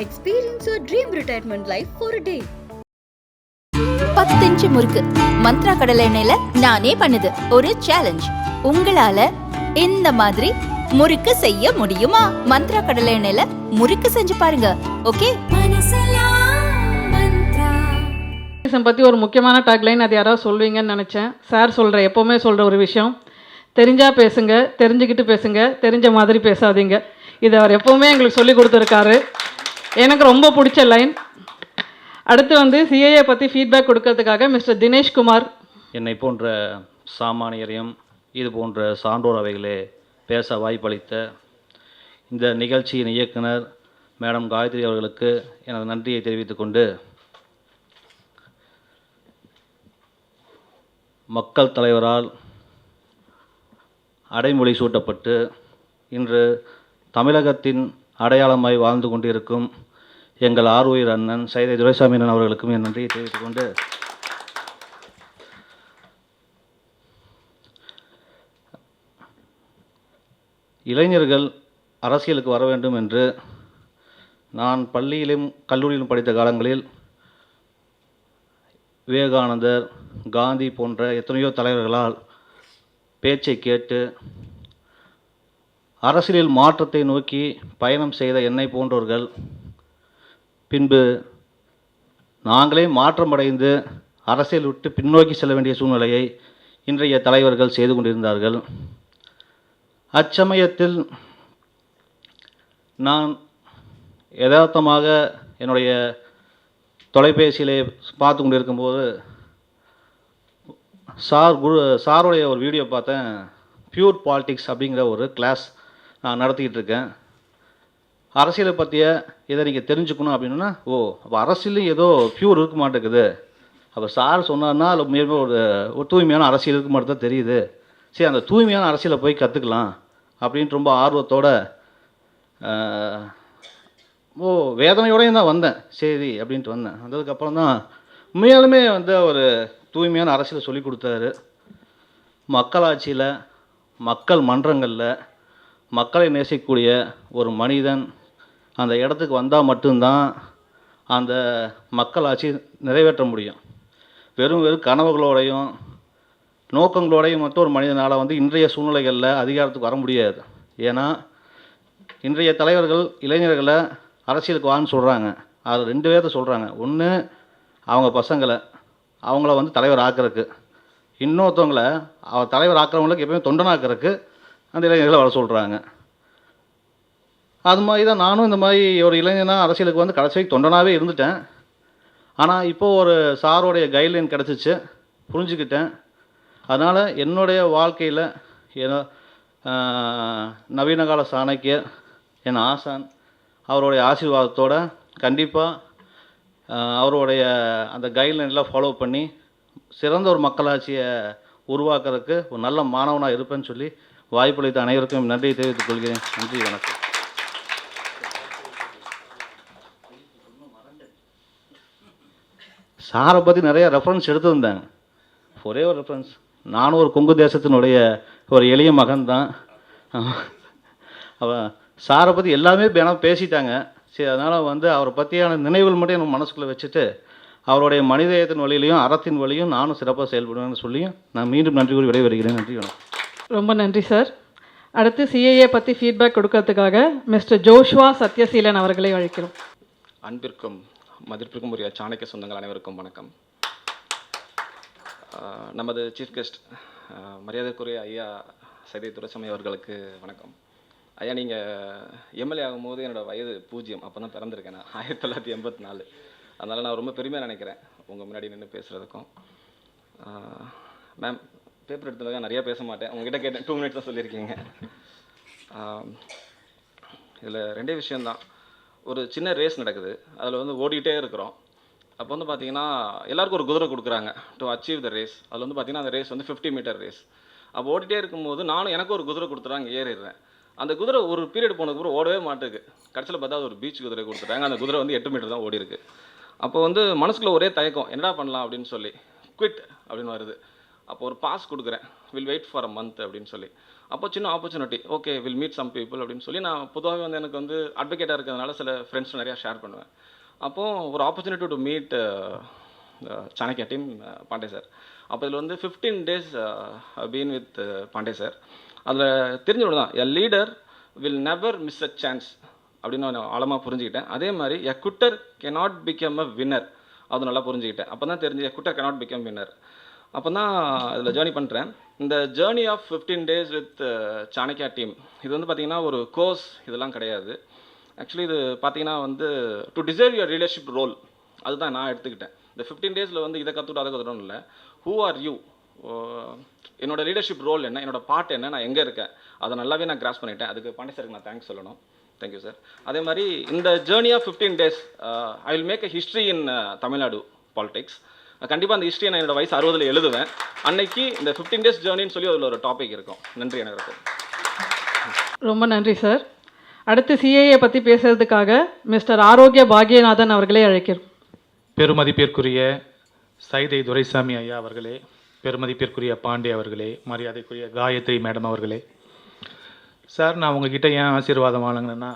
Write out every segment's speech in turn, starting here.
Experience your dream retirement life for a day. பத்து inch முறுக்கு. மந்த்ரா கடலை எண்ணெயில நானே பண்ணுது. ஒரு சேலஞ்ச் உங்களால இந்த மாதிரி முறுக்கு செய்ய முடியுமா? மந்த்ரா கடலை எண்ணெயில முறுக்கு செஞ்சு பாருங்க. ஓகே பற்றி ஒரு முக்கியமான டாக்லைன் அது யாராவது சொல்வீங்கன்னு நினச்சேன். சார் சொல்கிற எப்போவுமே சொல்கிற ஒரு விஷயம். தெரிஞ்சால் பேசுங்க தெரிஞ்சுக்கிட்டு பேசுங்க தெரிஞ்ச மாதிரி பேசாதீங்க. இது அவர் எப்போவுமே எங்களுக்கு சொல்லி கொடுத்துருக்காரு. எனக்கு ரொம்ப பிடிச்ச லைன் அடுத்து வந்து சிஏஏ பற்றி ஃபீட்பேக் கொடுக்கறதுக்காக மிஸ்டர் தினேஷ்குமார். என்னை போன்ற சாமானியரையும் இது போன்ற சான்றோர் அவைகளே பேச வாய்ப்பளித்த இந்த நிகழ்ச்சியின் இயக்குனர் மேடம் காயத்ரி அவர்களுக்கு எனது நன்றியை தெரிவித்துக் கொண்டு மக்கள் தலைவரால் அடைமொழி சூட்டப்பட்டு இன்று தமிழகத்தின் அடையாளமாய் வாழ்ந்து கொண்டிருக்கும் எங்கள் ஆர்வயர் அண்ணன் சைதை துரைசாமியன் அவர்களுக்கும் என் நன்றியை தெரிவித்துக் கொண்டு இளைஞர்கள் அரசியலுக்கு வர வேண்டும் என்று நான் பள்ளியிலும் கல்லூரியிலும் படித்த காலங்களில் விவேகானந்தர் காந்தி போன்ற எத்தனையோ தலைவர்களால் பேச்சை கேட்டு அரசியலில் மாற்றத்தை நோக்கி பயணம் செய்த என்னை போன்றவர்கள் பின்பு நாங்களே மாற்றமடைந்து அரசியல் விட்டு பின்னோக்கி செல்ல வேண்டிய சூழ்நிலையை இன்றைய தலைவர்கள் செய்து கொண்டிருந்தார்கள். அச்சமயத்தில் நான் யதார்த்தமாக என்னுடைய தொலைபேசியிலே பார்த்து கொண்டு இருக்கும்போது சார் குரு சாருடைய ஒரு வீடியோ பார்த்தேன். பியூர் பாலிட்டிக்ஸ் அப்படிங்கிற ஒரு கிளாஸ் நான் நடத்திக்கிட்டு இருக்கேன். அரசியலை பற்றிய இதை நீங்கள் தெரிஞ்சுக்கணும் அப்படின்னா ஓ அப்போ அரசியலும் ஏதோ ப்யூர் இருக்க மாட்டேங்குது. அப்போ சார் சொன்னார்னா அதில் மேலும் ஒரு ஒரு தூய்மையான அரசியல் இருக்க மாட்டேன் தான் தெரியுது. சரி அந்த தூய்மையான அரசியலை போய் கற்றுக்கலாம் அப்படின்ட்டு ரொம்ப ஆர்வத்தோட ஓ வேதனையோடையும் தான் வந்தேன். சரி அப்படின்ட்டு வந்தேன். வந்ததுக்கப்புறம் தான் உண்மையாலுமே வந்து ஒரு தூய்மையான அரசியலை சொல்லி கொடுத்தாரு. மக்களாட்சியில் மக்கள் மன்றங்களில் மக்களை நேசிக்கக்கூடிய ஒரு மனிதன் அந்த இடத்துக்கு வந்தால் மட்டும்தான் அந்த மக்களாட்சி நிறைவேற்ற முடியும். வெறும் வெறும் கனவுகளோடையும் நோக்கங்களோடையும் மட்டும் ஒரு மனிதனால் வந்து இன்றைய சூழ்நிலைகளில் அதிகாரத்துக்கு வர முடியாது. ஏன்னா இன்றைய தலைவர்கள் இளைஞர்களை அரசியலுக்கு வான்னு சொல்கிறாங்க அது ரெண்டு பேர்த்த சொல்கிறாங்க ஒன்று அவங்க பசங்களை. அவங்கள வந்து தலைவர் ஆக்கிறதுக்கு. இன்னொருத்தவங்கள அவ தலைவர் ஆக்கிறவங்களுக்கு எப்பயுமே தொண்டனாக்கிறதுக்கு அந்த இளைஞர்களை வர சொல்கிறாங்க அது மாதிரி தான் நானும் இந்த மாதிரி ஒரு இளைஞனா அரசியலுக்கு வந்து கடைசி தொண்டனாகவே இருந்துட்டேன். ஆனால் இப்போது ஒரு சாரோடைய கைட்லைன் கிடச்சிச்சு. புரிஞ்சுக்கிட்டேன். அதனால் என்னுடைய வாழ்க்கையில் ஏதோ நவீனகால நவீன கால சாணக்கியர் என் ஆசான் அவருடைய ஆசீர்வாதத்தோட கண்டிப்பாக அவருடைய அந்த கைட்லைன்லாம் ஃபாலோ பண்ணி சிறந்த ஒரு மக்களாட்சியை உருவாக்குறதுக்கு ஒரு நல்ல மாணவனாக இருப்பேன்னு சொல்லி வாய்ப்பளித்த அனைவருக்கும் நன்றியை தெரிவித்துக் கொள்கிறேன். நன்றி வணக்கம். சாரை பற்றி நிறைய ரெஃபரன்ஸ் எடுத்திருந்தேன். ஒரே ஒரு ரெஃபரன்ஸ் நானும் ஒரு கொங்கு தேசத்தினுடைய ஒரு எளிய மகன் தான். அவன் சாரை பற்றி எல்லாமே வேணால் பேசிட்டாங்க. சரி அதனால் வந்து அவரை பற்றியான நினைவுகள் மட்டும் என் மனசுக்குள்ளே வச்சுட்டு அவருடைய மனிதயத்தின் வழியிலையும் அறத்தின் வழியும் நானும் சிறப்பாக செயல்படுவேன்னு சொல்லியும் நான் மீண்டும் நன்றி கூறி விடைபெறுகிறேன். நன்றி வணக்கம். ரொம்ப நன்றி சார். அடுத்து சிஏஏ பற்றி ஃபீட்பேக் கொடுக்கறதுக்காக மிஸ்டர் ஜோஷ்வா சத்யசீலன் அவர்களை அழைக்கிறோம். அன்பிற்கும் மதிப்பிற்கும் உரிய சாணக்கிய சொந்தங்கள் அனைவருக்கும் வணக்கம். நமது சீஃப் கெஸ்ட் மரியாதைக்குரிய ஐயா சைதை துரைசாமி அவர்களுக்கு வணக்கம். ஐயா நீங்கள் எம்எல்ஏ ஆகும்போது என்னோடய வயது பூஜ்ஜியம் அப்போ தான் பிறந்திருக்கேன் நான். ஆயிரத்தி தொள்ளாயிரத்தி எண்பத்தி நாலு. அதனால் நான் ரொம்ப பெருமையாக நினைக்கிறேன் உங்கள் முன்னாடி நின்று பேசுகிறதுக்கும் மேம் பேப்பர் எடுத்ததுக்காக நிறையா பேச மாட்டேன். உங்ககிட்ட கேட்டேன் டூ மினிட்ஸ் தான் சொல்லியிருக்கீங்க. இதில் ரெண்டே விஷயந்தான் ஒரு சின்ன ரேஸ் நடக்குது. அதில் வந்து ஓடிக்கிட்டே இருக்கிறோம். அப்போ வந்து பார்த்தீங்கன்னா எல்லாருக்கும் ஒரு குதிரை கொடுக்குறாங்க டு அச்சீவ் த ரேஸ் அதில் வந்து பார்த்தீங்கன்னா அந்த ரேஸ் வந்து ஃபிஃப்டி மீட்டர் ரேஸ் அப்போ ஓடிட்டே இருக்கும்போது நானும் எனக்கும் ஒரு குதிரை கொடுத்துறாங்க ஏறிடுறேன். அந்த குதிரை ஒரு பீரியட் போனதுக்கப்புறம் ஓடவே மாட்டேங்குது கடைசியில் பார்த்தா அது ஒரு பீச் குதிரை கொடுத்துட்டாங்க. அந்த குதிரை வந்து எட்டு மீட்டர் தான் ஓடி இருக்கு. அப்போ வந்து மனசுக்குள்ள ஒரே தயக்கம் என்னடா பண்ணலாம் அப்படின்னு சொல்லி குவிட் அப்படின்னு வருது. அப்போ ஒரு பாஸ் கொடுக்குறேன். Will wait for a month அப்படின்னு சொல்லி. அப்போ சின்ன opportunity okay will meet some people அப்படின்னு சொல்லி நான் பொதுவாகவே வந்து எனக்கு வந்து அட்வொகேட்டாக இருக்கிறதுனால சில ஃப்ரெண்ட்ஸ் நிறையா ஷேர் பண்ணுவேன். அப்போது ஒரு opportunity to meet Chanakya team Pandey sir அப்போ இதில் வந்து fifteen days been with Pandey sir அதில் தெரிஞ்சவங்க தான் a leader will never miss a chance அப்படின்னு நான் ஆழமாக புரிஞ்சுக்கிட்டேன். அதே மாதிரி a quitter cannot become a winner அது நல்லா புரிஞ்சுக்கிட்டேன். அப்போ தான் தெரிஞ்சு a quitter cannot become winner அப்போ தான் இதில் ஜேர்னி பண்ணுறேன் இந்த journey of fifteen days with Chanakya team இது வந்து பார்த்திங்கன்னா ஒரு கோர்ஸ் இதெல்லாம் கிடையாது. ஆக்சுவலி இது பார்த்தீங்கன்னா வந்து to desire your leadership role அதுதான் நான் எடுத்துக்கிட்டேன். இந்த ஃபிஃப்டீன் டேஸில் வந்து இதை கற்றுட்டு அதை கற்றுக்கணும் இல்லை. ஹூ ஆர் யூ என்னோட லீடர்ஷிப் ரோல் என்ன? என்னோட பார்ட் என்ன? நான் எங்கே இருக்கேன்? அதை நல்லாவே நான் கிராஸ் பண்ணிட்டேன். அதுக்கு பாண்டே சாருக்கு நான் தேங்க்ஸ் சொல்லணும். தேங்க்யூ சார் அதே மாதிரி இந்த journey of fifteen days I will make a history in Tamil Nadu politics கண்டிப்பாக அந்த ஹிஸ்ட்ரியை நான் என்னோட வயசு அறுபதில் எழுதுவேன். அன்னைக்கு இந்த ஃபிஃப்டீன் டேஸ் ஜேர்னின்னு சொல்லி அதில் ஒரு டாபிக் இருக்கும். நன்றி எனக்கு ரொம்ப நன்றி சார் அடுத்து சிஏஏ பற்றி பேசுறதுக்காக மிஸ்டர் ஆரோக்கிய பாக்யநாதன் அவர்களை அழைக்கிறோம். பெருமதிப்பிற்குரிய சைதை துரைசாமி ஐயா அவர்களே பெருமதிப்பிற்குரிய பாண்டே அவர்களே மரியாதைக்குரிய காயத்ரி மேடம் அவர்களே. சார் நான் உங்ககிட்ட ஏன் ஆசீர்வாதம் வாங்கினேன்னா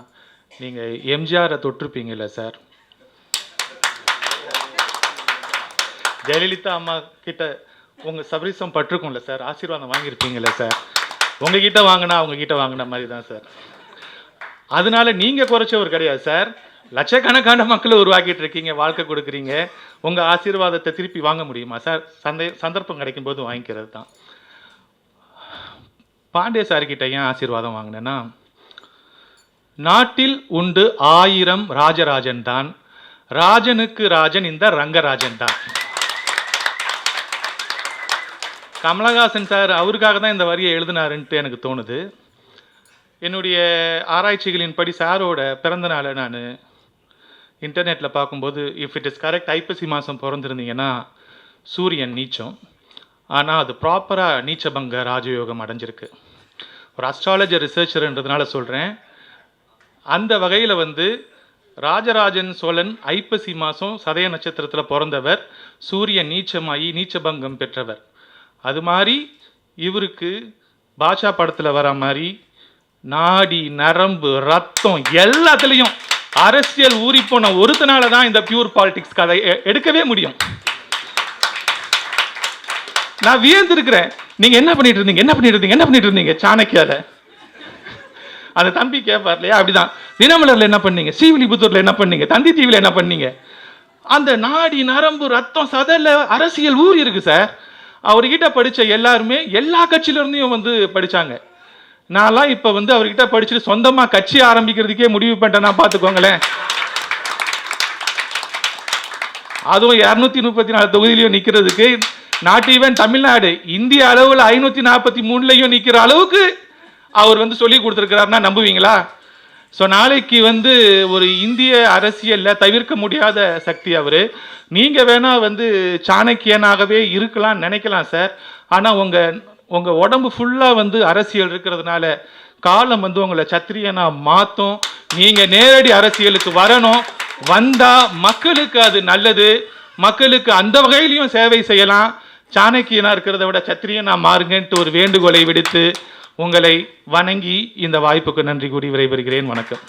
நீங்கள் எம்ஜிஆரை தொட்டிருப்பீங்கல்ல சார் ஜெயலலிதா அம்மா கிட்ட உங்கள் சபரிசம் பட்டிருக்கும்ல சார் ஆசீர்வாதம் வாங்கியிருப்பீங்களே சார். உங்ககிட்ட வாங்கினா அவங்ககிட்ட வாங்கின மாதிரி தான் சார். அதனால நீங்க குறைச்சவர் கிடையாது சார். லட்சக்கணக்கான மக்களை உருவாக்கிட்டு இருக்கீங்க வாழ்க்கை கொடுக்குறீங்க. உங்க ஆசீர்வாதத்தை திருப்பி வாங்க முடியுமா சார்? சந்தை சந்தர்ப்பம் கிடைக்கும் போது வாங்கிக்கிறது தான். பாண்டே சார்கிட்ட ஏன் ஆசீர்வாதம் வாங்கினேன்னா நாட்டில் உண்டு ஆயிரம் ராஜராஜன் தான் ராஜனுக்கு ராஜன் இந்த ரங்கராஜன் தான் கமலஹாசன் சார் அவருக்காக தான் இந்த வரியை எழுதினாருன்ட்டு எனக்கு தோணுது. என்னுடைய ஆராய்ச்சிகளின்படி சாரோட பிறந்த நாளை நான் இன்டர்நெட்டில் பார்க்கும்போது if it is correct Aippasi மாதம் பிறந்திருந்தீங்கன்னா சூரியன் நீச்சம். ஆனால் அது ப்ராப்பராக நீச்சபங்க ராஜயோகம் அடைஞ்சிருக்கு. ஒரு அஸ்ட்ராலஜர் ரிசர்ச்சர்ன்றதுனால சொல்கிறேன் அந்த வகையில் வந்து ராஜராஜன் சோழன் ஐப்பசி மாதம் சதய நட்சத்திரத்தில் பிறந்தவர் சூரியன் நீச்சமாகி நீச்சபங்கம் பெற்றவர். அது மாதிரி இவருக்கு பாஷா படத்தில் வர மாதிரி நாடி நரம்பு ரத்தம் எல்லாத்துலேயும் அரசியல் ஊறி போன ஒருத்தனால தான் இந்த பியூர் பாலிடிக்ஸ் கதை எடுக்கவே முடியும். நான் வியந்திருக்கிறேன். நீங்க என்ன பண்ணிட்டு இருந்தீங்க? என்ன பண்ணிட்டு இருந்தீங்க? என்ன பண்ணிட்டு இருந்தீங்க? சாணக்கியால. அந்த தம்பி கேட்பார் இல்லையா? அப்படிதான். தினமலர்ல என்ன பண்ணீங்க? ஸ்ரீவில்லிபுத்தூர்ல என்ன பண்ணீங்க? தந்தி டிவில என்ன பண்ணீங்க? அந்த நாடி நரம்பு ரத்தம் சதல அரசியல் ஊறி இருக்கு சார். அவர்கிட்ட படித்த எல்லாருமே எல்லா கட்சியிலேருந்தையும் வந்து படித்தாங்க நான்லாம் இப்போ வந்து அவர்கிட்ட படிச்சுட்டு சொந்தமாக கட்சி ஆரம்பிக்கிறதுக்கே முடிவு பண்ணிட்டேன்னா பார்த்துக்கோங்களேன் அதுவும் இரநூத்தி முப்பத்தி நாலு தொகுதியிலையும் நிற்கிறதுக்கு நாட் ஈவன் தமிழ்நாடு இந்திய அளவில் ஐநூற்றி நாற்பத்தி மூணுலையும் நிற்கிற அளவுக்கு அவர் வந்து சொல்லி கொடுத்துருக்கிறாருன்னா நம்புவீங்களா? ஸோ நாளைக்கு வந்து ஒரு இந்திய அரசியலில் தவிர்க்க முடியாத சக்தி அவர். நீங்கள் வேணால் வந்து சாணக்கியனாகவே இருக்கலாம் நினைக்கலாம் சார் ஆனால் உங்கள் உங்கள் உடம்பு ஃபுல்லாக வந்து அரசியல் இருக்கிறதுனால காலம் வந்து உங்களை சத்திரியனா மாற்றும் நீங்கள் நேரடி அரசியலுக்கு வரணும். வந்தால் மக்களுக்கு அது நல்லது. மக்களுக்கு அந்த வகையிலையும் சேவை செய்யலாம். சாணக்கியனாக இருக்கிறத விட சத்திரியனாக மாறுங்கன்ட்டு ஒரு வேண்டுகோளை விடுத்து உங்களை வணங்கி இந்த வாய்ப்புக்கு நன்றி கூறி விடைபெறுகிறேன். வணக்கம்.